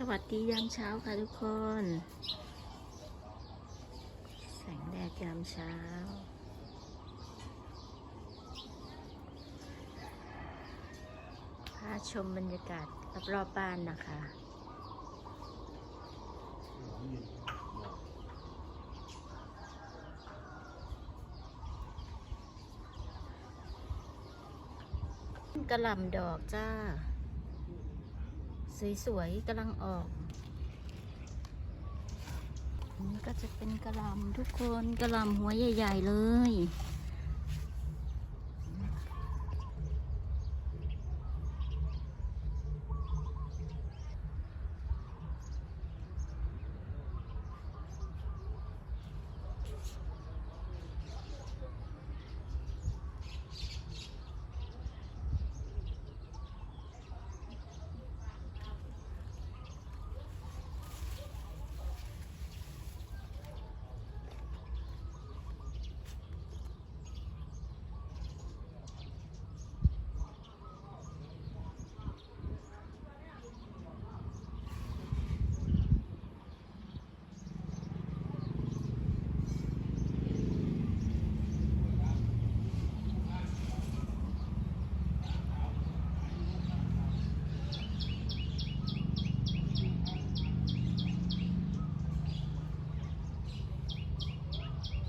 สวัสดียามเช้าค่ะทุกคน แสงแดดยามเช้า พาชมบรรยากาศรอบๆบ้านนะคะ กระหล่ำดอกจ้า สวยๆกำลังออกอันนี้ก็จะเป็นกระลำทุกคนกระลำหัวใหญ่ ๆ เลย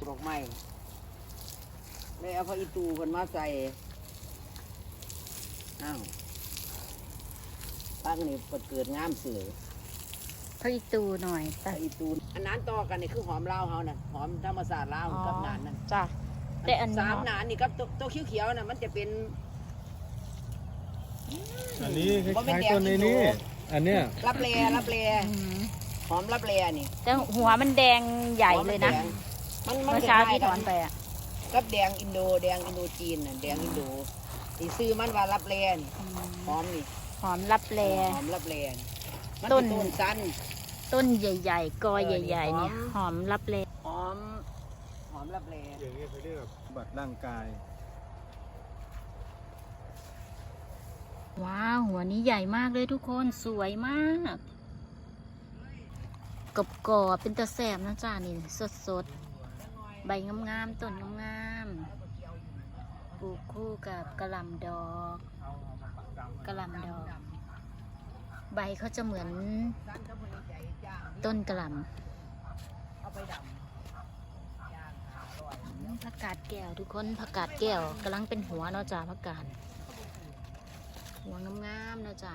ดอกไม้เลยเอาพระอีตูคนมาใส่อ้าวตั้งนี่เปิดเกิดงามเสือพระอีตูหน่อยพระอีตูอันนั้นต่อกันนี่คือหอมลาวเฮาน่ะหอมธรรมศาสตร์ลาวกับนานนั่นจ้ะ แต่อันนี้ สามนานนี่กับตัวตัวเขียวๆน่ะมันจะเป็น อันนี้คบ่แม่ล้านยๆต้นในนี้แดงอันเนี้ยรับแลรับแลอืมหอมรับแลนี่แต่หัวมันแดงใหญ่เลยนะ หอมมันแดง มันมันเมื่อเช้าที่คถล้อยนๆไปอะกับแดงอินโดแดงอินโดจีนน่ะแดงอินโดที่ซื้อมันว่ารับแลนี่อืมหอมนี่หอมรับแลหอมรับแลนมันต้ต้นนต้นสั้นต้นใหญ่ๆกอเออใหญ่ๆนี่เนี่ยหอมหอมรับแลหอมหอมรับแลนอย่างนี้เขาเรียกบัตรร่างกาย ว้าวหัวนี้ใหญ่มากเลยทุกคนสวยมากกรอบกอบๆเป็นตะแสบนะจ้านี่สดสดๆ ใบงามๆต้นงามๆปลูกคู่กับกระลำดอกกระลำดอก ใบเขาจะเหมือนต้นกระหล่เอาไปร่อยำผักกาดแก้วทุกคนผักกาดแก้วกำลังเป็นหัวเนาะจ้าผักกาดหัวงามๆเนาะจ้า